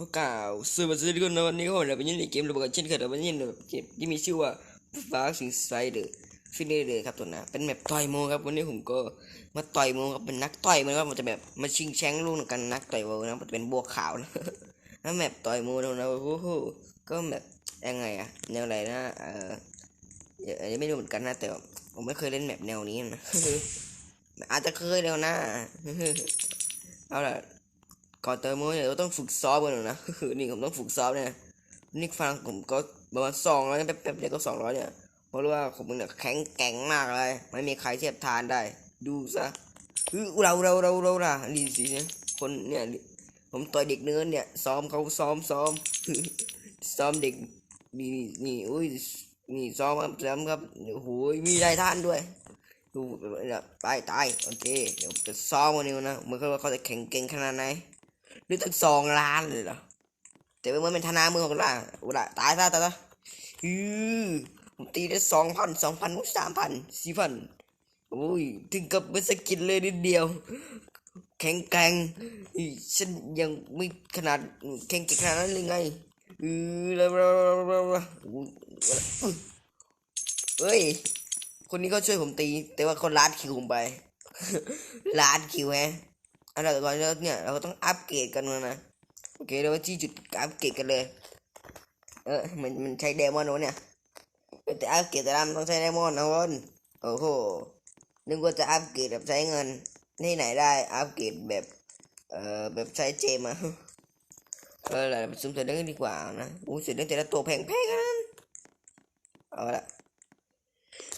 โอกาสสวัสดีทุกคนนะวันนี้ผมเราไปเล่นในเกมระเบิดเช่นเคยเราไปเล่นแบบเกมที่มีชื่อว่าฟ้าสิงไซเดอร์ฟินเดอร์ครับตัวนะเป็นแบบต่อยโมครับวันนี้ผมก็มาต่อยโมครับเป็นนักต่อยมันครับมันจะแบบมาชิงแชงลูกกันนักต่อยโมนะมันจะเป็นบัวขาวนะแล้วแบบต่อยโมนะโอ้โหก็แบบยังไงอะแนวอะไรนะเออยวอันนี้ไม่รู้เหมือนกันนะแต่ผมไม่เคยเล่นแบบแนวนี้นะอาจจะเคยแล้วนะเอาล่ะ ก่อนเติมมือเนี่ยเราต้องฝึกซ้อมกันหน่อยนะนี่ผมต้องฝึกซ้อมเนี่ยนี่ฟังผมก็ประมาณสองร้อยแป๊บๆเดียวก็สองร้อยเนี่ยเพราะว่าผมเนี่ยแข็งแกร่งมากเลย ไม่มีใครเทียบทานได้ ดูซะคือเราเราเราเราล่ะนี่สิเนี่ยคนเนี่ยผมต่อยเด็กเนื้อเนี่ยซ้อมเขาซ้อมซ้อมซ้อมเด็กนี่นี่อุ้ยนี่ซ้อมครับซ้อมครับโอ้โหมีได้ท่านด้วยดูแบบตายตายโอเคเดี๋ยวจะซ้อมวันนี้นะมันก็ว่าเขาจะแข็งเก่งขนาดไหน หรือตั้งสองล้านเลยเหรอแต่ว่ามันเป็นธนาเมืองของเราอุละตายซะตายซะอือผมตีได้สองพันสองพันสามพันสี่พันโอ้ยถึงกับเป็นสกินเลยนิดเดียว แข็งแกร่งฉันยังไม่ขนาดแข็งแกร่งขนาดนั้นเลยไงอือแล้วเฮ้ย คนนี้เขาช่วยผมตี แต่ว่าเขาลาดคิวผมไปลาดคิวแฮะ อันดับก่อนแล้วเนี่ยเราก็ต้องอัปเกรดกันนะนะโอเคเราไปที่จุดอัปเกรดกันเลย เออมันมันใช้เดมอนวะเนี่ยแต่อัปเกรดแต่ละมันต้องใช้เดมอนนะวนโอ้โหนึกว่าจะอัปเกรดแบบใช้เงินที่ไหนได้อัปเกรดแบบเอ่อแบบใช้เจมอะเอออะไรไปซุ่มเสือเรื่องดีกว่านะอู้เสือเรื่องแต่ละตัวแพงแพงๆนั้นเอาละ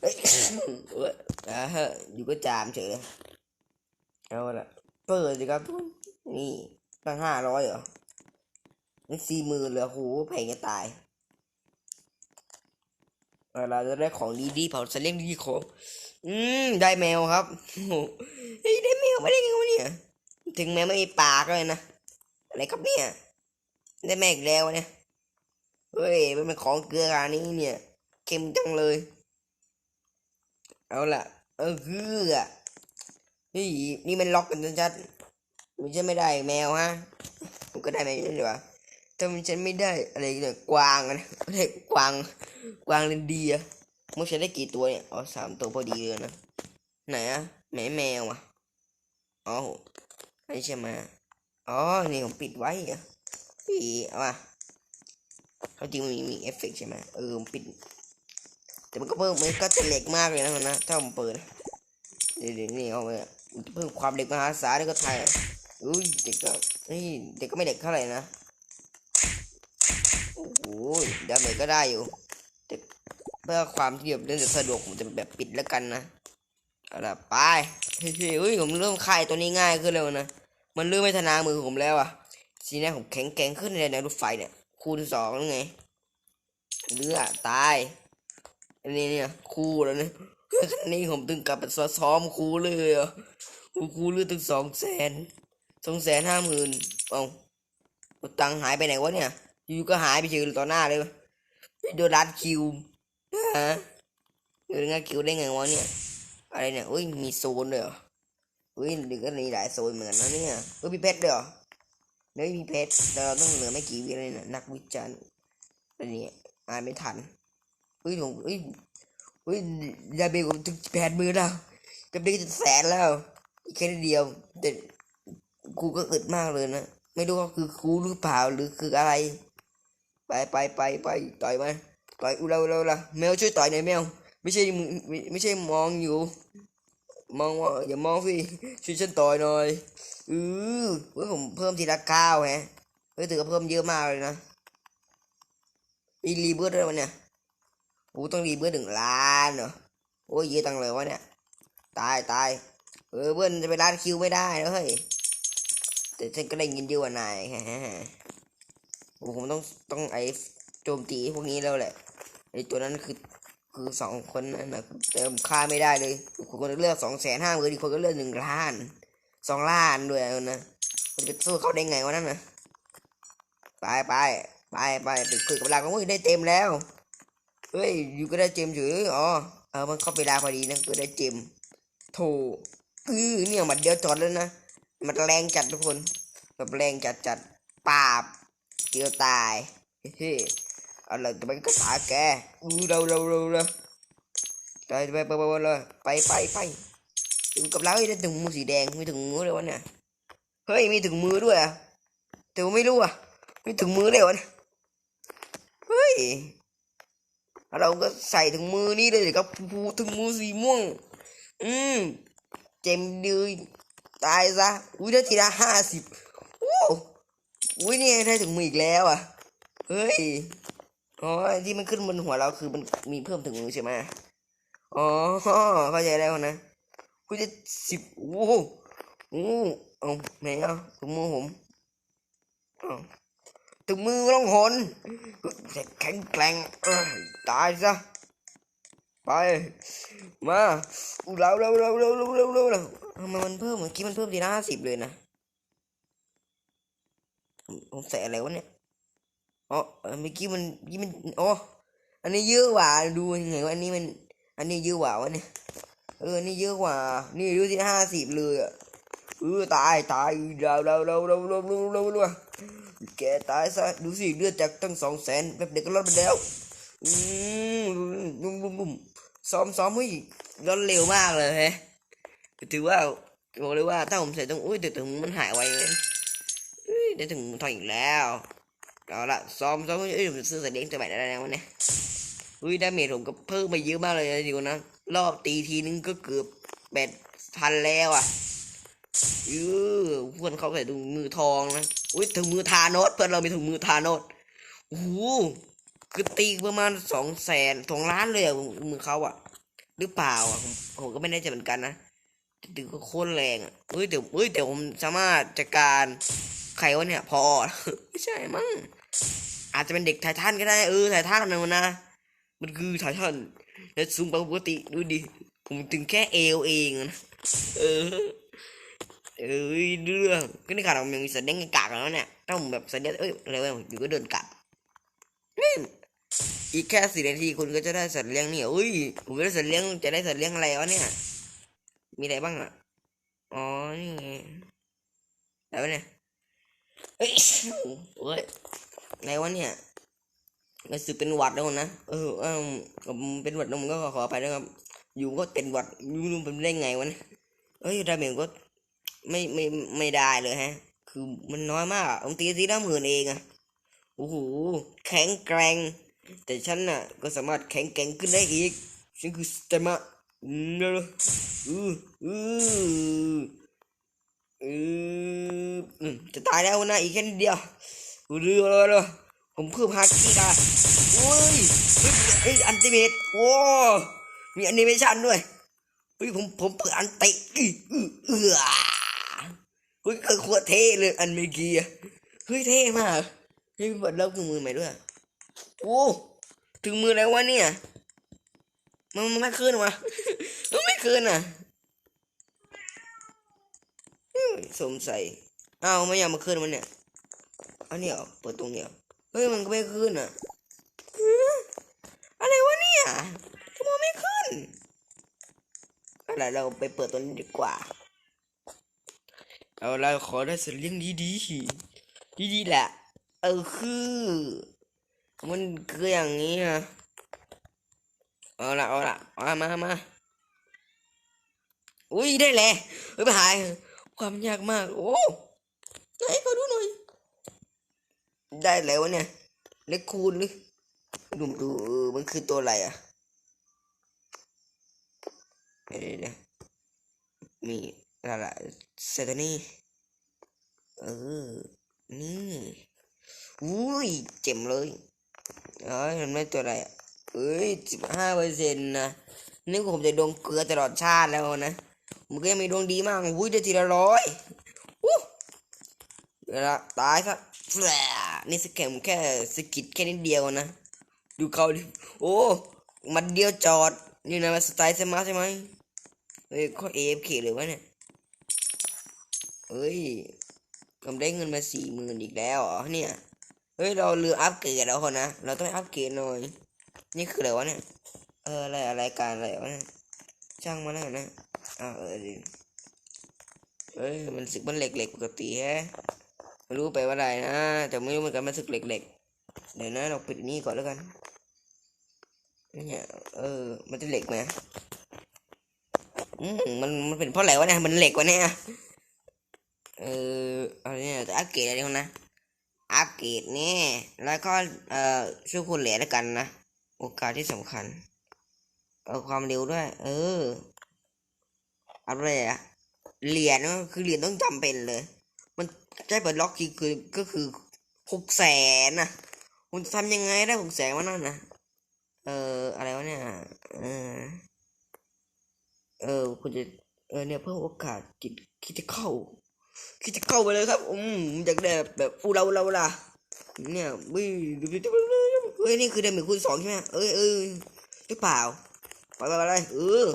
เฮ้ยอ่าฮะอยู่ก็จามเฉยเอาละ เปิดสิครับทุกคนนี่ตั้งห้าร้อยเหรอนี่สี่หมื่นเลยโหแพงจะตายเราจะได้ของดีดีๆเผาสเลียงดีๆของอืมได้แมวครับโอ้โหเฮ้ยได้แมวไม่ได้ไงวะเนี่ย ถึงแมวไม่มีปากเลยนะ อะไรครับเนี่ย ได้แมวอีกแล้วเนี่ย เฮ้ยมันเป็นของเกลือขนาดนี้เนี่ย เค็มจังเลย เอาล่ะ เออเกลือ เฮ้ยนี่มันล็อกกันชัดๆมันจะไม่ได้แมวฮะผมก็ได้แมวนี่ดีกว่าแต่มันฉันไม่ได้อะไรเนี่ยกวางอะนะไม่ได้กวางกวางเรนเดียร์มันฉันได้กี่ตัวเนี่ยอ๋อสามตัวพอดีเลยนะไหนอะไหนแมวอะอ๋อไม่ใช่มาอ๋อนี่ผมปิดไว้อะพี่เอามาเขาจริงมันมีมีเอฟเฟกต์ใช่ไหมเออผมปิด แต่มันก็เพิ่มมันก็จะเล็กมากเลยนะนะถ้าผมเปิดเดี๋ยวนี่เอาไป เพิ่มความเด็กมหาศาลนี่ก็ไทยอุ้ยเด็กก็นี่เด็กก็ไม่เด็กเท่าไหร่นะโอ้โหดาเมจก็ได้อยู่แต่เพื่อความที่แบบเล่นสะดวกผมจะแบบปิดแล้วกันนะเอาล่ะไปเฮ้ยเฮ้ยผมเริ่มคลายตัวนี้ง่ายขึ้นแล้วนะมันเริ่มไม่ทนามือผมแล้วอะสีหน้าผมแข็งแกร่งขึ้นในในรถไฟเนี่ยคูณสองไงเลือดตายอันนี้เนี่ยคู่แล้วเนี่ ยคันนี้ผมตึงกลับไปซ้อมครูเลยอะครูครูเลือดถึงสองแสนสองแสนห้าหมื่นเอาตังหายไปไหนวะเนี่ย อยู่ก็หายไปเฉยต่อหน้าเลยโดนรัดคิวฮะโดนรัดคิวได้ไงวะเนี่ย อะไรเนี่ยอุ้ยมีโซนด้วยเหรออุ้ยดึกก็มีหลายโซนเหมือนกันนะเนี่ยเออมีเพชรด้วยเหรอเฮ้ยมีเพชรแต่เราต้องเหลือไม่กี่วิเลยนะนักวิจารณ์อะไรเนี่ยอ่านไม่ทันอุ้ยผมอุ้ย อุ้ยยาเบลผมถึงแปดหมื่นแล้วกับนี้จะแสนแล้วแค่เดียวแต่ครูก็อึดมากเลยนะ ไม่รู้ว่าคือครูหรือเปล่าหรือคืออะไร ไปไปไปไปต่อยมาต่อยอุเราเราละแมวช่วยต่อยหน่อยแมว ไม่ใช่ไม่ไม่ใช่มองอยู่ มองว่าอย่ามองสิช่วยฉันต่อยหน่อยอือเฮ้ยผมเพิ่มทีละเก้าแฮะเฮ้ยถือว่าเพิ่มเยอะมากเลยนะมีรีเบิร์ดด้วยวะเนี่ย โอ้ต้องรีเบิร์ดหนึ่งล้านเหรอโอ้ยเยอะตังเลยวะเนี่ย ตายตายเออเบิ้ลจะไปร้านคิวไม่ได้แล้วเฮ้ยแต่ฉันก็ได้ยินเยอะกว่านายโอ้ผมต้องต้องไอ้โจมตีพวกนี้แล้วแหละไอ้ตัวนั้นคือคือสองคนนั่นนะเติมค่าไม่ได้เลยคนก็เลือกสองแสนห้าหมื่นอีกคนก็เลือกหนึ่งล้านสองล้านด้วยนะมันจะสู้เขาได้ไงวะนั่นนะไปไปไปไปไปคุยกับเราก็ได้เต็มแล้ว เฮ้ยอยู่ก็ได้เจมเฉยอ๋อเออมันเข้าไปดาพอดีนะก็ได้เจมโถเออเนี่ยมันเดียวจอดแล้วนะมันแรงจัดทุกคนแบบแรงจัดจัดปาบเกี่ยวตายเฮ้ยเอาละมันก็ตายแกอู้เร็วเร็วเร็วเร็วไปไปไปไปเลยไปไปไปถึงกับเราได้ถึงมือสีแดงมีถึงมือเลยวะเนี่ยเฮ้ยมีถึงมือด้วยอะแต่ไม่รู้อะมีถึงมือเลยวะเนี่ยเฮ้ย เราก็ใส่ถึงมือนี่เลยครับผูถึงมือสีม่วง อืม เจมดีตายซะ อุ้ยได้ทีละห้าสิบโอ้อุ้ยนี่ได้ถึงมืออีกแล้วอะ เฮ้ย อ๋อ ที่มันขึ้นบนหัวเราคือมันมีเพิ่มถึงมือใช่ไหมอ๋อ เข้าใจแล้วนะกูจะสิบโอ้โหโอ้เอาไหนเอาถึงมือผมเอ ถึงมือต้องหนแข็งแกร่งตายซะ ไป มาอู้เร็วเร็วเร็วเร็วเร็วเร็วเร็วเร็วทำไมมันเพิ่มเมื่อกี้มันเพิ่มทีละห้าสิบเลยนะผมผมใส่อะไรวะเนี่ยอ๋อเออเมื่อกี้มันเมื่อกี้มันอ๋ออันนี้เยอะกว่าดูยังไงว่าอันนี้มัน อันนี้เยอะกว่าวะเนี่ยเอออันนี้เยอะกว่า นี่ดูที่ห้าสิบเลยอะ เออตายตายเร็วเร็วเร็วเร็วเร็วเร็วเร็วเร็วแกตายซะดูสิเลือดจากตั้งสองแสนแบบเด็กก็รอดไปแล้วอืมบุ้มบุ้มบุ้มซ้อมซ้อมเฮ้ยย้อนเร็วมากเลยฮะถือว่าบอกเลยว่าถ้าผมใส่ตรงอุ้ยแต่ถึงมันหายไวเลยเอ้ยได้ถึงทองอีกแล้วเอาละซ้อมซ้อมเอ้ยผมซื้อสายเด้งจะใหม่ได้แล้ววะเนี่ยอุ้ยดาเมจผมก็เพิ่มมาเยอะมากเลยนะดิวนะรอบตีทีนึงก็เกือบแปดพันแล้วอะ เออเพื่อนเขาใส่ถุงมือทองนะอุ้ยถุงมือทานอสเพื่อนเรามีถุงมือทานอสโอ้โหคือตีประมาณสองแสนสองล้านเลยอะมือเขาอะหรือเปล่าอะผมผมก็ไม่แน่ใจเหมือนกันนะถือก็โคตรแรงอะเฮ้ยแต่เฮ้ยแต่ผมสามารถจัดการใครวะเนี่ย พอไม่ใช่มั้งอาจจะเป็นเด็กไททันก็ได้เออไททันนะมันนะมันคือไททันแล้วสูงกว่าปกติดูดิผมถึงแค่เอวเองนะเออ เอ้ยเรื่องก็นี่ขนาดผมยังมีสัตว์เด้งกากแล้วเนี่ยถ้าผมแบบสัตว์เด้งเอ้ยอะไรวะอยู่ก็เดินกลับอีกแค่สี่นาทีคุณก็จะได้สัตว์เลี้ยงนี่ยอุ้ยผมได้สัตว์เลี้ยงจะได้สัตว์เลี้ยงอะไรวะเนี่ย มีอะไรบ้างอะอ๋อนี่ไงอะไรวะเนี่ยเอ้ยโอ้ยอะไรวะเนี่ยรู้สึกเป็นหวัดแล้วนะเออเออผมเป็นหวัดแล้วผมก็ขอไปด้วยครับ อยู่ก็เป็นหวัดไม่รู้เป็นได้ไงวะเนี่ยเอ้ยดาเมจก็ ไม่ไม่ไม่ได้เลยฮะ คือมันน้อยมากอะผมตีทีละหมื่นเองอะโอ้โหแข็งแกร่งแต่ฉันน่ะ ก็สามารถแข็งแกร่งขึ้นได้อีกฉันคือสเตมะอืมเร็วๆอืออืออือจะตายแล้วนะอีกแค่นิดเดียวเรือเลยเลยผมเพิ่มฮาร์กี้ได้โอ้ยเฮ้ยเฮ้ยอันติเมตโอ้มีแอนิเมชันด้วยเฮ้ยผมผมเปิดอันติอื้ออื้อเอือ เฮ้ยคือโคตรเท่เลยอันเมกี้อะเฮ้ยเท่มากเฮ้ยเปิดเลิกมือใหม่ด้วยโอ้ถึงมือแล้ววะเนี่ยมันไม่ขึ้นวะมันไม่ขึ้นอะเฮ้ยสงสัยอ้าวไม่อยากมาขึ้นมันเนี่ยอันนี้เหรอเปิดตรงนี้เหรอเฮ้ยมันก็ไม่ขึ้นอะอื้ออะไรวะเนี่ยทำไมไม่ขึ้นอะไรเราไปเปิดตัวนี้ดีกว่า เอาเราขอได้สัตว์เลี้ยงดีดีดีดีๆแหละ เออคือ มันคืออย่างนี้นะเอาละเอาละมามามาอุ้ยได้เลยเฮ้ยไปหายความยากมาก โอ้ไหนขอดูหน่อย ได้แล้ววะเนี่ย เล็กคูณหรือดูดูเออมันคือตัวอะไรอะเดี๋ยวเดี๋ยวเดี๋ยวมีอะไรเซตนี่เออ นี่อุ้ยเจ็มเลยเอ้ยมันไม่ตัวอะไรเอ้ยสิบห้าเปอร์เซ็นต์นะนี่ผมจะดวงเกลือตลอดชาติแล้วนะมันก็ยังมีดวงดีมากอุ้ยได้ทีละร้อยอู้เดี๋ยวละตายซะแฝงนี่สแกมแค่สกิดแค่นิดเดียวนะ ดูเขาดิ โอ้ มันเดียวจอด นี่นะมันสไตล์เซมาใช่ไหมเฮ้ยเขาเอฟเคเลยวะเนี่ย เฮ้ยผมได้เงินมาสี่หมื่นอีกแล้วเหรอเนี่ยเฮ้ยเราลืมอัปเกรดแล้วคนนะเราต้องอัปเกรดหน่อย นี่คืออะไรวะเนี่ยเอออะไรอะไรการอะไรวะเนี่ยช่างมันแล้วนะอ้าวเออดิเฮ้ยมันสึกมันเหล็กเหล็กปกติแฮะไม่รู้ไปว่าอะไรนะแต่ไม่รู้เหมือนกันมันสึกเหล็กๆเดี๋ยวนะเราปิดนนี้ก่อนแล้วกันเนี่ยเออ มันจะเหล็กไหมอืมมันมันเป็นเพราะอะไรวะเนี่ยมันเหล็กวะเนี่ย เอออะไรเนี่ยแต่อัปเกรดอะไรนะ อัปเกรดนี่ แล้วก็เอ่อช่วยคุณเหลือแล้วกันนะ โอกาสที่สำคัญ เอาความเร็วด้วย เออ อะไรอะเหรียญคือเหรียญต้องจำเป็นเลย มันใช้เปิดล็อกคือคือก็คือหกแสนนะคุณทำยังไงได้หกแสนวะนั่นนะเอออะไรวะเนี่ย เออ เออ คุณจะ เออเนี่ยเพิ่มโอกาสคิดคิดจะเข้า คิดจะเข้าไปเลยครับ อืมอยากได้แบบแบบฟูเราเราล่ะ เนี่ยวิเฮ้ยนี่คือเดมิคูณสองใช่ไหมเอ้ยเอ้ยหรือเปล่า ไปไปไปเลยเออ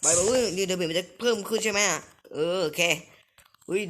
ไปไปเฮ้ยนี่เดมิมันจะเพิ่มขึ้นใช่ไหมเออโอเคเฮ้ย